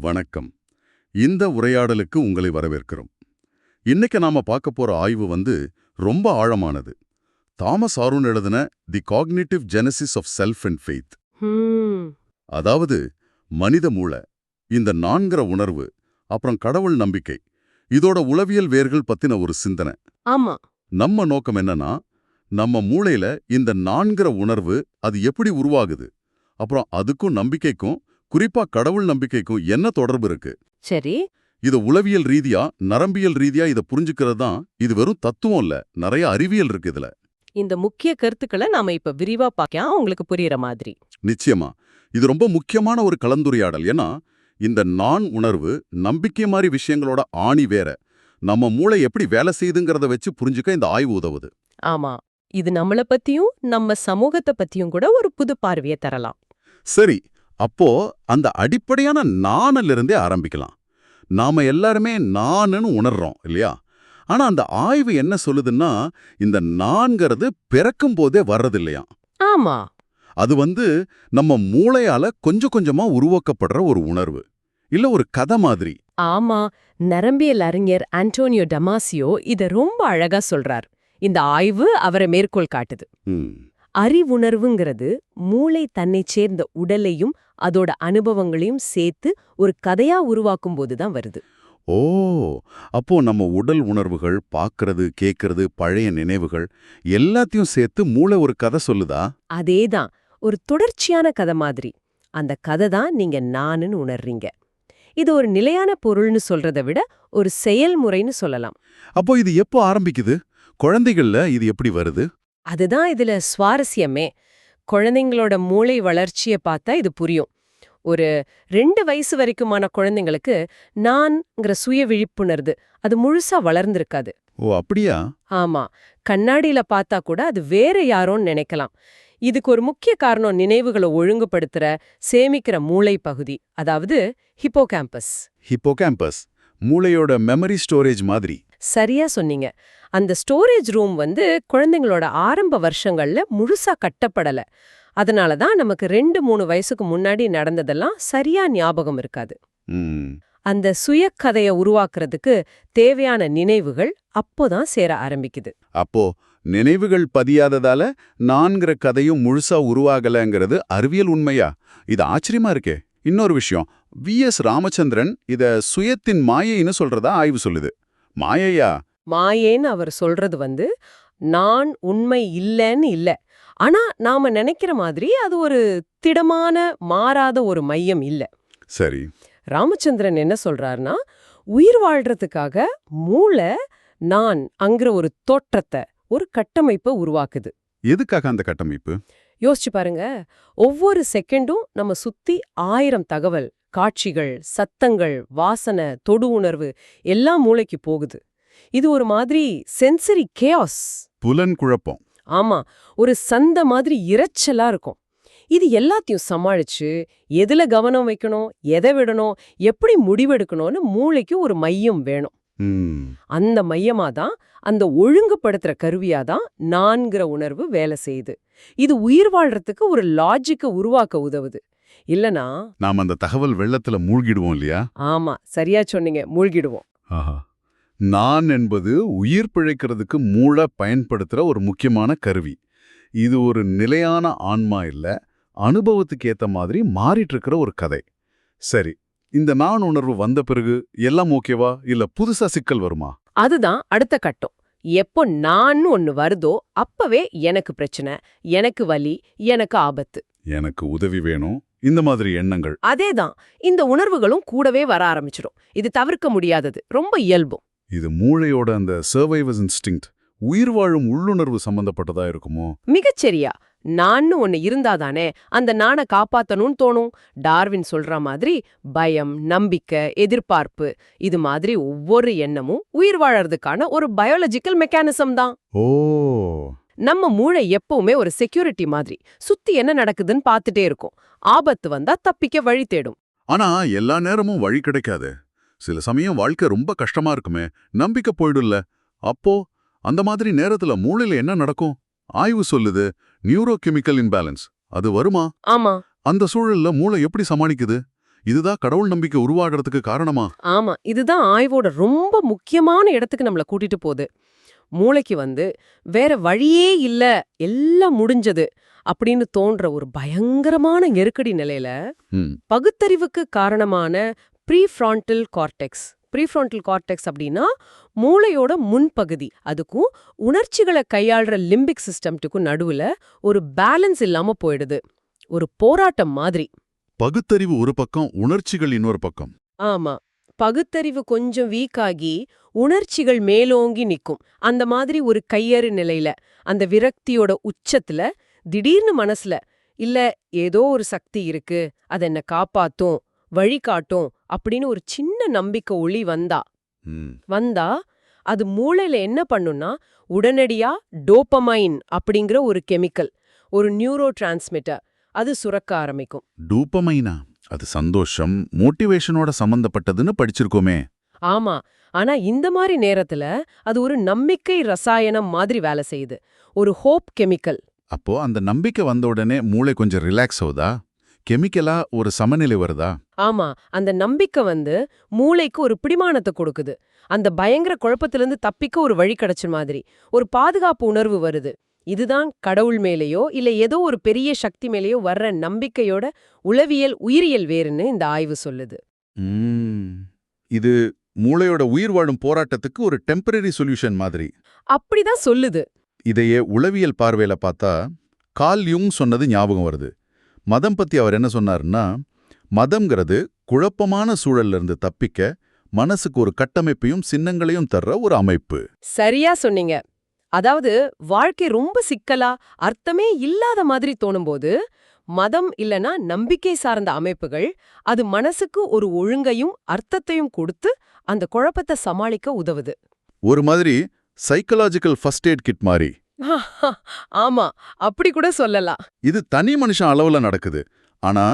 வணக்கம். இந்த உரையாடலுக்கு உங்களை வரவேற்கிறோம். இன்னைக்கு நாம பார்க்க போற ஆய்வு வந்து ரொம்ப ஆழமானது. தாமஸ் ஆரூன் எழுதின the cognitive genesis of self and faith அதாவது மனித மூளை இந்த நான்கிற உணர்வு அப்புறம் கடவுள் நம்பிக்கை இதோட உளவியல் வேர்கள் பத்தின ஒரு சிந்தனை. ஆமா. நம்ம நோக்கம் என்னன்னா நம்ம மூளையில இந்த நான்கிற உணர்வு அது எப்படி உருவாகுது அப்புறம் அதுக்கும் நம்பிக்கைக்கும் குறிப்பா கடவுள் நம்பிக்கைக்கும் என்ன தொடர்பு இருக்கு? சரி. இது உளவியல் ரீதியா நரம்பியல் ரீதியா இத புரிஞ்சுக்கிறது தான் இது வெறும் தத்துவம் இல்ல நிறைய அறிவியல் இருக்கு இதுல. இந்த முக்கிய கருத்துக்களை நாம இப்ப விரிவா பார்க்கலாம் உங்களுக்கு புரியுற மாதிரி. நிச்சயமா. இது ரொம்ப முக்கியமான ஒரு கலந்துரையாடல். ஏன்னா இந்த நான் உணர்வு நம்பிக்கை மாதிரி விஷயங்களோட ஆணி வேற. நம்ம மூளை எப்படி வேலை செய்யுதுங்கிறத வச்சு புரிஞ்சுக்க இந்த ஆய்வு உதவுது. ஆமா. இது நம்மள பத்தியும் நம்ம சமூகத்தை பத்தியும் கூட ஒரு புது பார்வையை தரலாம். சரி. அப்போ அந்த அடிப்படையான நானிலிருந்தே இருந்தே ஆரம்பிக்கலாம். நாம எல்லாருமே நானுன்னு உணர்றோம் இல்லையா? ஆனா அந்த ஆய்வு என்ன சொல்லுதுன்னா இந்த நான்கிறது பிறக்கும் போதே வர்றதில்லையா ஆமா. அது வந்து நம்ம மூளையால கொஞ்சம் கொஞ்சமா உருவாக்கப்படுற ஒரு உணர்வு இல்ல ஒரு கதை மாதிரி. ஆமா. நரம்பியல் அறிஞர் ஆண்டோனியோ டமாசியோ இத ரொம்ப அழகா சொல்றார். இந்த ஆய்வு அவரை மேற்கோள் காட்டுது. அறிவுணர்வுங்கிறது மூளை தன்னை சேர்ந்த உடலையும் அதோட அனுபவங்களையும் சேர்த்து ஒரு கதையா உருவாக்கும் போதுதான் வருது. ஓ அப்போ நம்ம உடல் உணர்வுகள் பார்க்கறது கேட்கறது பழைய நினைவுகள் எல்லாத்தையும் சேர்த்து மூளை ஒரு கதை சொல்லுதா? அதேதான் ஒரு தொடர்ச்சியான கதை மாதிரி. அந்த கதை தான் நீங்க நானுன்னு உணர்றீங்க. இது ஒரு நிலையான பொருள்னு சொல்றதை விட ஒரு செயல்முறைன்னு சொல்லலாம். அப்போ இது எப்போ ஆரம்பிக்குது? குழந்தைகள்ல இது எப்படி வருது? அதுதான் இதுல சுவாரஸ்யமே. குழந்தைங்களோட மூளை வளர்ச்சியை பார்த்தா இது புரியும். ஒரு ரெண்டு வயசு வரைக்குமான குழந்தைங்களுக்கு நான்ங்கிற சுய விழிப்புணர்வு அது முழுசா வளர்ந்திருக்காது. ஓ அப்படியா? ஆமா. கண்ணாடியில பார்த்தா கூட அது வேற யாரோன்னு நினைக்கலாம். இதுக்கு ஒரு முக்கிய காரணம் நினைவுகளை ஒழுங்குபடுத்துற சேமிக்கிற மூளை பகுதி அதாவது ஹிப்போகாம்பஸ். ஹிப்போகாம்பஸ் மூளையோட மெமரி ஸ்டோரேஜ் மாதிரி. சரியா சொன்னீங்க. அந்த ஸ்டோரேஜ் ரூம் வந்து குழந்தைங்களோட ஆரம்ப வருஷங்கள்ல முழுசா கட்டப்படல. அதனால தான் நமக்கு ரெண்டு மூணு வயசுக்கு முன்னாடி நடந்ததெல்லாம் சரியா ஞாபகம் இருக்காது. அந்த சுயக்கதைய உருவாக்குறதுக்கு தேவையான நினைவுகள் அப்போதான் சேர ஆரம்பிக்குது. அப்போ நினைவுகள் பதியாததால நான்கிற கதையும் முழுசா உருவாகலங்கிறது அறிவியல் உண்மையா? இது ஆச்சரியமா இருக்கே. இன்னொரு விஷயம். வி எஸ் ராமச்சந்திரன் இத சுயத்தின் மாயைன்னு சொல்றதா ஆய்வு சொல்லுது. மாயையா? மாயேன்னு அவர் சொல்றது வந்து நான் உண்மை இல்லைன்னு இல்ல. ஆனா நாம நினைக்கிற மாதிரி அது ஒரு திடமான மாறாத ஒரு மையம் இல்ல. சரி. ராமச்சந்திரன் என்ன சொல்றாருன்னா உயிர் வாழ்றதுக்காக மூளை நான் அங்கிற ஒரு தோற்றத்தை ஒரு கட்டமைப்பை உருவாக்குது. எதுக்காக அந்த கட்டமைப்பு? யோசிச்சு பாருங்க. ஒவ்வொரு செகண்டும் நம்ம சுத்தி ஆயிரம் தகவல் காட்சிகள் சத்தங்கள் வாசனை தொடு உணர்வு எல்லாம் மூளைக்கு போகுது. இது ஒரு மாதிரி சென்சரி கேஆஸ் புலன் குழப்பம். ஆமா ஒரு சந்த மாதிரி இரைச்சலா இருக்கும். இது எல்லாத்தையும் சமாளிச்சு எதுல கவனம் வைக்கணும் எதை விடணும் எப்படி முடிவெடுக்கணும்னு மூளைக்கு ஒரு மையம் வேணும். அந்த மையமா தான் அந்த ஒழுங்குபடுத்துற கருவியா தான் நான்கிற உணர்வு வேலை செய்யுது. இது உயிர் வாழ்றதுக்கு ஒரு லாஜிக்க உருவாக்க உதவுது. இல்லனா நாம் அந்த தகவல் வெள்ளத்துல மூழ்கிடுவோம் இல்லையா? ஆமா சரியா சொன்னீங்க மூழ்கிடுவோம். நான் என்பது உயிர் பிழைக்கிறதுக்கு மூளை பயன்படுத்துற ஒரு முக்கியமான கருவி. இது ஒரு நிலையான ஆன்மா இல்ல அனுபவத்துக்கு ஏத்த மாதிரி மாறிட்டு இருக்கிற ஒரு கதை. சரி இந்த நான் உணர்வு வந்த பிறகு எல்லாம் ஓகேவா? இல்ல புதுசா சிக்கல் வருமா? அதுதான் அடுத்த கட்டம். எப்போ நான் ஒன்னு வருதோ அப்பவே எனக்கு பிரச்சனை எனக்கு வலி எனக்கு ஆபத்து. எனக்கு உதவி வேணும். இந்த மாதிரி எண்ணங்கள். அதேதான். இந்த உணர்வுகளும் கூடவே வர ஆரம்பிச்சிடும் இது தவிர்க்க முடியாதது. ரொம்ப இயல்பும். இது மூளையோட அந்த சர்வைவஸ் இன்ஸ்டிங்க்ட் உயிர் வாழும் உள்ளுணர்வு சம்பந்தப்பட்டதா இருக்குமோ? மிகச்சரியா. நான்னு ஒன்னு இருந்தாதானே அந்த நானை காப்பாத்தணும்னு தோணும். டார்வின் சொல்ற மாதிரி பயம் நம்பிக்கை எதிர்பார்ப்பு இது மாதிரி ஒவ்வொரு எண்ணமும் உயிர் வாழறதுக்கான ஒரு பயாலஜிக்கல் மெக்கானிசம் தான். ஓ. நம்ம மூளை எப்பவுமே ஒரு செக்யூரிட்டி மாதிரி சுத்தி என்ன நடக்குதுன்னு பார்த்துட்டே இருக்கும். ஆபத்து வந்தா தப்பிக்க வழி தேடும். ஆனா எல்லா நேரமும் வழி கிடைக்காது. சில சமயம் வாழ்க்கை ரொம்ப கஷ்டமா இருக்குமே நம்பிக்கை போயிடும்ல. அப்போ அந்த மாதிரி நேரத்துல மூளையில என்ன நடக்கும்? ஆய்வு சொல்லுது நியூரோ கெமிக்கல் இம்பேலன்ஸ். அது வருமா? ஆமா. அந்த சூழல்ல மூளை எப்படி சமாளிக்குது? இதுதான் கடவுள் நம்பிக்கை உருவாகிறதுக்கு காரணமா? ஆமா. இதுதான் ஆய்வோட ரொம்ப முக்கியமான இடத்துக்கு நம்மள கூட்டிட்டு போகுது. மூளைக்கு வந்து வேற வழியே இல்ல எல்லாம் முடிஞ்சது அப்படின்னு தோன்ற ஒரு பயங்கரமான நெருக்கடி நிலையில பகுத்தறிவுக்கு காரணமான ப்ரீஃப்ரான்டல் கார்டெக்ஸ். ப்ரீஃப்ரான்டல் கார்டெக்ஸ் அப்படின்னா மூளையோட முன்பகுதி. அதுக்கும் உணர்ச்சிகளை கையாளுற லிம்பிக் சிஸ்டம்ட்டுக்கும் நடுவுல ஒரு பேலன்ஸ் இல்லாம போயிடுது. ஒரு போராட்டம் மாதிரி. பகுத்தறிவு ஒரு பக்கம் உணர்ச்சிகள் இன்னொரு பக்கம். ஆமா. பகுத்தறிவு கொஞ்சம் வீக் ஆகி உணர்ச்சிகள் மேலோங்கி நிக்கும். அந்த மாதிரி ஒரு கையறு நிலையில அந்த விரக்தியோட உச்சத்துல திடீர்னு மனசுல இல்ல ஏதோ ஒரு சக்தி இருக்கு. அது என்ன காப்பாத்தும். வழிகாட்டும். அப்படின்னு ஒரு சின்ன நம்பிக்கை ஒளி வந்தா. வந்தா அது மூளையில என்ன பண்ணும்னா உடனடியா டோப்பமைன் அப்படிங்கிற ஒரு கெமிக்கல் ஒரு நியூரோ டிரான்ஸ்மிட்டர் அது சுரக்க ஆரம்பிக்கும். டூப்பமைனா அது சந்தோஷம் மோட்டிவேஷனோட சம்பந்தப்பட்டதுன்னு படிச்சிருக்கோமே. ஆமா ஆனா இந்த மாதிரி நேரத்துல அது ஒரு நம்பிக்கை ரசாயனம் மாதிரி வேலை செய்யுது ஒரு ஹோப் கெமிக்கல். அப்போ அந்த நம்பிக்கை வந்த உடனே மூளை கொஞ்சம் ரிலாக்ஸ் ஆகுதா? கெமிக்கலா ஒரு சமநிலை வருதா? ஆமா அந்த நம்பிக்கை வந்து மூளைக்கு ஒரு பிடிமானத்தை கொடுக்குது. அந்த பயங்கர குழப்பத்திலிருந்து தப்பிக்க ஒரு வழி கிடைச்ச மாதிரி. ஒரு பாதுகாப்பு உணர்வு வருது. இதுதான் கடவுள் மேலேயோ இல்ல ஏதோ ஒரு பெரிய சக்தி மேலேயோ வர்ற நம்பிக்கையோட உளவியல் உயிரியல் வேறுன்னு இந்த ஆய்வு சொல்லுது. இது மூளையோட உயிர் வாழும் போராட்டத்துக்கு ஒரு டெம்பரரி சொல்யூஷன் மாதிரி. அப்படிதான் சொல்லுது. இதையே உளவியல் பார்வையில பார்த்தா கால் யுங் சொன்னது ஞாபகம் வருது. மதம் பத்தி அவர் என்ன சொன்னாருன்னா மதம்ங்கிறது குழப்பமான சூழல்ல இருந்து தப்பிக்க மனசுக்கு ஒரு கட்டமைப்பையும் சின்னங்களையும் தர்ற ஒரு அமைப்பு. சரியா சொன்னீங்க. அதாவது வாழ்க்கை ரொம்ப சிக்கலா அர்த்தமே இல்லாத மாதிரி தோணும்போது மதம் இல்லனா நம்பிக்கை சார்ந்த அமைப்புகள் அது மனசுக்கு ஒரு ஒழுங்கையும் அர்த்தத்தையும் கொடுத்து அந்த குழப்பத்தை சமாளிக்க உதவுது. ஒரு மாதிரி சைக்கலாஜிக்கல் ஃபர்ஸ்ட் எய்ட் கிட் மாதிரி ஆமா அப்படி கூட சொல்லலாம். இது தனி மனுஷன் அளவுல நடக்குது. ஆனா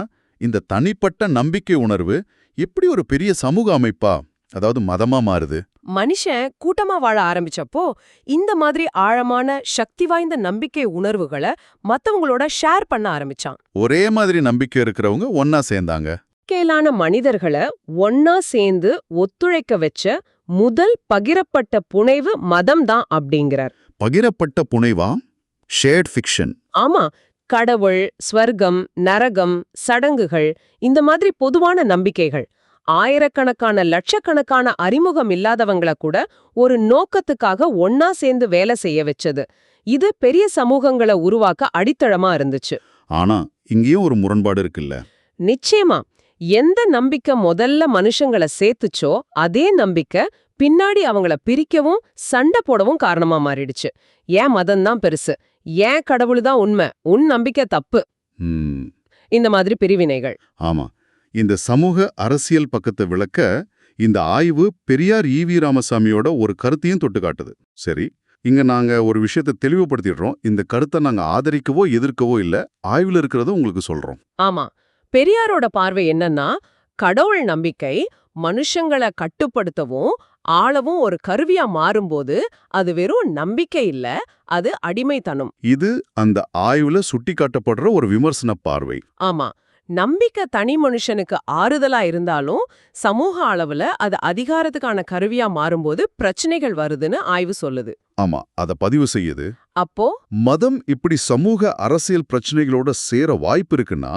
இந்த தனிப்பட்ட நம்பிக்கை உணர்வு எப்படி ஒரு பெரிய சமூக அமைப்பா அதாவது மதமா மாறுது? மனுஷன் கூட்டமா வாழ ஆரம்பிச்சப்போ இந்த மாதிரி ஆழமான சக்தி வாய்ந்த நம்பிக்கை உணர்வுகளை மத்தவங்களோட ஷேர் பண்ண ஆரம்பிச்சான். ஒரே மாதிரி நம்பிக்கை இருக்கிறவங்க ஒன்னா சேர்ந்தாங்க. கேலான மனிதர்களை ஒன்னா சேர்ந்து ஒத்துழைக்க வச்ச முதல் பகிரப்பட்ட புனைவு மதம் தான் அப்படிங்கிறார். பகிரப்பட்ட புனைவா? ஷேர்ட் ஃபிக்ஷன் ஆமா. கடவுள் ஸ்வர்க்கம் நரகம் சடங்குகள் இந்த மாதிரி பொதுவான நம்பிக்கைகள். ஆயிரக்கணக்கான லட்சக்கணக்கான அறிமுகம் இல்லாதவங்கள கூட ஒரு நோக்கத்துக்காக ஒன்னா சேர்ந்து வேலை செய்ய வச்சது. இது பெரிய சமூகங்களை உருவாக்க அடித்தளமா இருந்துச்சு. ஆனா இங்கேயும் ஒரு முரண்பாடு இருக்குல்ல? நிச்சயமா. எந்த நம்பிக்கை முதல்ல மனுஷங்கள சேர்த்துச்சோ அதே நம்பிக்கை பின்னாடி அவங்கள பிரிக்கவும் சண்டை போடவும் காரணமா மாறிடுச்சு. ஏன் மதம் தான் பெருசு. ஏன் கடவுள் தான் உண்மை. உன் நம்பிக்கை தப்பு. இந்த மாதிரி பிரிவினைகள். ஆமா. இந்த சமூக அரசியல் பக்கத்தை விளக்க இந்த ஆய்வு பெரியார் ஈவி ராமசாமியோட ஒரு கருத்தையும் தொட்டு காட்டுது. சரி இங்க நாங்க ஒரு விஷயத்தை தெளிவுபடுத்திடுறோம். இந்த கருத்தை நாங்க ஆதரிக்கவோ எதிர்க்கவோ இல்ல ஆய்வுல இருக்கிறத உங்களுக்கு சொல்றோம். ஆமா. பெரியாரோட பார்வை என்னன்னா கடவுள் நம்பிக்கை மனுஷங்கள கட்டுப்படுத்தவும் ஆளவும் ஒரு கருவியா மாறும்போது அது வெறும் நம்பிக்கை இல்ல அது அடிமைத்தனம். இது அந்த ஆய்வுல சுட்டிக்காட்டப்படுற ஒரு விமர்சன பார்வை. ஆமா. நம்பிக்கை தனி மனுஷனுக்கு ஆறுதலா இருந்தாலும் சமூக அளவுல அது அதிகாரத்துக்கான கருவியா மாறும்போது பிரச்சனைகள் வருதுன்னு ஆய்வு சொல்லுது. ஆமா. அத பதிவு செய்யுது. அப்போ? மதம் இப்படி சமூக அரசியல் பிரச்சனைகளோட சேர வாய்ப்பு இருக்குன்னா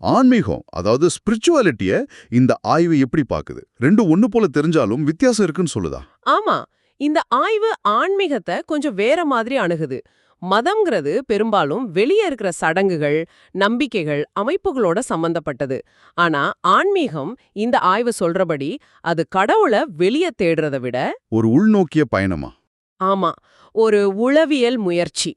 ஆன்மீகம் அதாவது ஸ்பிரிச்சுவாலிட்டிய இந்த ஆய்வு எப்படி பாக்குது ரெண்டு ஒண்ணு போல தெரிஞ்சாலும் வித்தியாசம் இருக்குன்னு சொல்லுதா? ஆமா. இந்த ஆய்வு ஆன்மீகத்தை கொஞ்சம் வேற மாதிரி அணுகுது. மதம்ங்கிறது பெரும்பாலும் வெளியே இருக்கிற சடங்குகள் நம்பிக்கைகள் அமைப்புகளோட சம்பந்தப்பட்டது. ஆனா ஆன்மீகம் இந்த ஆய்வு சொல்றபடி அது கடவுளை வெளியே தேடுறதை விட ஒரு உள்நோக்கிய பயணமா? ஆமா ஒரு உளவியல் முயற்சி.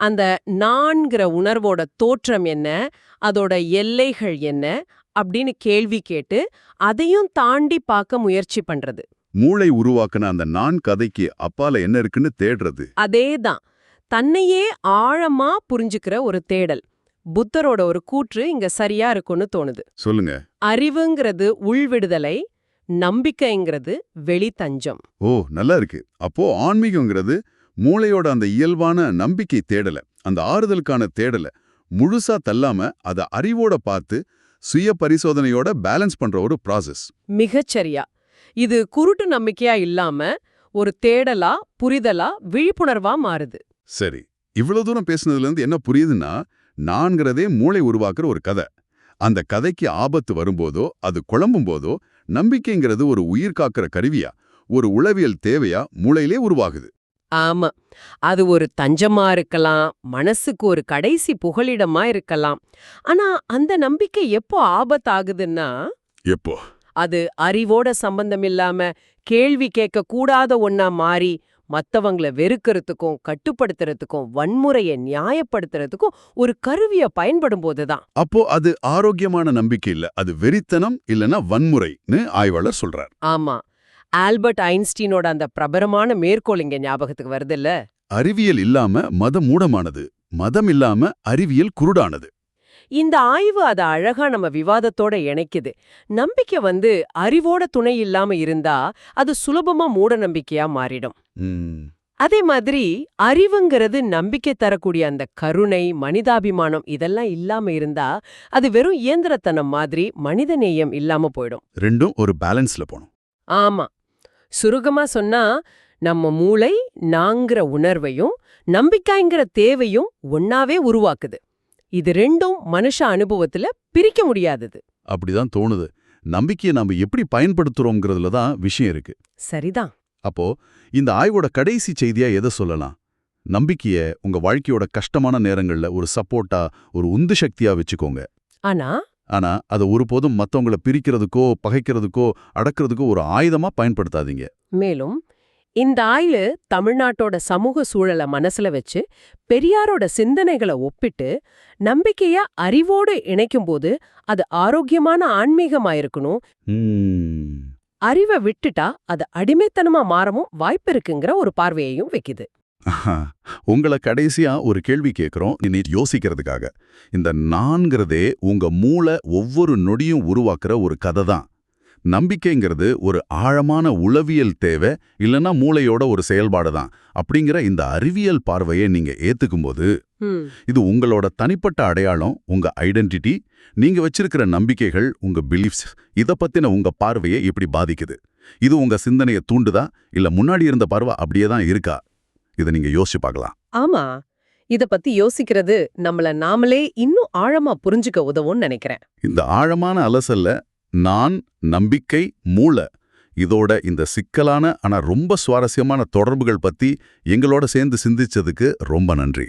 அந்த நான்கிற உணர்வோட தோற்றம் என்ன அதோட எல்லைகள் என்ன அப்படின்னு கேள்வி கேட்டு அதையும் தாண்டி பார்க்க முயற்சி பண்றது. மூளை உருவாக்குன அந்த நான் கதைக்கு அப்பால என்ன இருக்குன்னு தேடுறது. அதேதான். தன்னையே ஆழமா புரிஞ்சுக்கிற ஒரு தேடல். புத்தரோட ஒரு கூற்று இங்க சரியா இருக்கும்னு தோணுது. சொல்லுங்க. அறிவுங்கிறது உள்விடுதலை நம்பிக்கைங்கிறது வெளித்தஞ்சம் ஓ நல்லா இருக்கு. அப்போ ஆன்மீகங்கிறது மூளையோட அந்த இயல்பான நம்பிக்கை தேடல அந்த ஆறுதலுக்கான தேடல முழுசா தள்ளாம அத அறிவோட பார்த்து சுய பரிசோதனையோட பேலன்ஸ் பண்ற ஒரு ப்ராசஸ் மிகச்சரியா இது குருட்டு நம்பிக்கையா இல்லாம ஒரு தேடலா புரிதலா விழிப்புணர்வா மாறுது. சரி இவ்வளவு தூரம் பேசுனதுல இருந்து என்ன புரியுதுன்னா நான்கிறதே மூளை உருவாக்குற ஒரு கதை. அந்த கதைக்கு ஆபத்து வரும்போதோ அது குழம்பும் போதோ நம்பிக்கைங்கிறது ஒரு உயிர் காக்கிற கருவியா? ஒரு உளவியல் தேவையா? மூளையிலே உருவாகுது. ஆமா. அது ஒரு தஞ்சமா இருக்கலாம் மனசுக்கு ஒரு கடைசி புகலிடமா இருக்கலாம். ஆனா அந்த நம்பிக்கை எப்போ ஆபத்தாகுதுன்னா? எப்போ? அது அறிவோட சம்பந்தம் இல்லாம கேள்வி கேட்க கூடாத ஒண்ணா மாறி மத்தவங்கள வெறுக்கிறதுக்கும் கட்டுப்படுத்துறதுக்கும் வன்முறையை நியாயப்படுத்துறதுக்கும் ஒரு கருவிய பயன்படும் போதுதான் அப்போ அது ஆரோக்கியமான நம்பிக்கை இல்ல. அது வெறித்தனம் இல்லனா வன்முறைன்னு ஆய்வாளர் சொல்றார். ஆமா. ஆல்பர்ட் ஐன்ஸ்டீனோட அந்த பிரபலமான மேற்கோள் இங்க ஞாபகத்துக்கு வருதுல்ல அறிவியல் இல்லாம மதம் மூடமானது. மதம் இல்லாம அறிவியல் குருடானது. இந்த ஆய்வு அத அழகா நம்ம விவாதத்தோட இணைக்குது. நம்பிக்கை வந்து அறிவோட துணை இல்லாம இருந்தா அது சுலபமா மூட நம்பிக்கையா மாறிடும். அதே மாதிரி அறிவுங்கிறது நம்பிக்கை தரக்கூடிய அந்த கருணை மனிதாபிமானம் இதெல்லாம் இல்லாம இருந்தா அது வெறும் இயந்திரத்தனம் மாதிரி மனிதநேயம் இல்லாம போயிடும். ரெண்டும் ஒரு பேலன்ஸ்ல போணும். ஆமா. சுருகமா சொன்னா நம்ம மூளை நாங்கிற உணர்வையும் நம்பிக்கைங்கிற தேவையும் ஒன்னாவே உருவாக்குது. இது ரெண்டும் மனுஷ அனுபவத்துல பிரிக்க முடியாதது. அப்படிதான் தோணுது. நம்பிக்கையை நாம எப்படி பயன்படுத்துறோங்கிறதுல தான் விஷயம் இருக்கு. சரிதான். அப்போ இந்த ஆய்வோட கடைசி செய்தியா எதை சொல்லலாம்? நம்பிக்கைய உங்க வாழ்க்கையோட கஷ்டமான நேரங்கள்ல ஒரு சப்போர்ட்டா ஒரு உந்து சக்தியா வச்சுக்கோங்க. ஆனா? ஆனா அதை ஒருபோதும் மத்தவங்கள பிரிக்கிறதுக்கோ பகைக்கிறதுக்கோ அடக்கிறதுக்கோ ஒரு ஆயுதமா பயன்படுத்தாதீங்க. மேலும் இந்த ஆய்வு தமிழ்நாட்டோட சமூக சூழலை மனசுல வச்சு பெரியாரோட சிந்தனைகளை ஒப்பிட்டு நம்பிக்கைய அறிவோடு இணைக்கும்போது அது ஆரோக்கியமான ஆன்மீகமா இருக்கணும் ம், அறிவை விட்டுட்டா அது அடிமைத்தனமா மாறவும் வாய்ப்பு இருக்குங்கிற ஒரு பார்வையையும் வைக்குது. உங்களை கடைசியா ஒரு கேள்வி கேட்கிறோம் நீ யோசிக்கிறதுக்காக. இந்த நான்கிறதே உங்க மூளை ஒவ்வொரு நொடியும் உருவாக்குற ஒரு கதை தான். நம்பிக்கைங்கிறது ஒரு ஆழமான உளவியல் தேவை இல்லனா மூளையோட ஒரு செயல்பாடு தான். அப்படிங்கிற இந்த அறிவியல் பார்வையை நீங்க ஏத்துக்கும்போது ம், இது உங்களோட தனிப்பட்ட அடையாளம் உங்க ஐடென்டிட்டி நீங்க வச்சிருக்கிற நம்பிக்கைகள் உங்க பிலீஃப்ஸ் இத பத்தின உங்க பார்வையை எப்படி பாதிக்குது? இது உங்க சிந்தனையை தூண்டுதா? இல்ல முன்னாடி இருந்த பார்வை அப்படியே தான் இருக்கா? இதை நீங்க யோசிச்சு பார்க்கலாம். ஆமா. இத பத்தி யோசிக்கிறது நம்மள நாமளே இன்னும் ஆழமா புரிஞ்சுக்க உதவும்னு நினைக்கிறேன். இந்த ஆழமான அலசல்ல நான் நம்பிக்கை மூளை. இதோட இந்த சிக்கலான ஆனா ரொம்ப சுவாரஸ்யமான தொடர்புகள் பத்தி எங்களோட சேர்ந்து சிந்திச்சதுக்கு ரொம்ப நன்றி.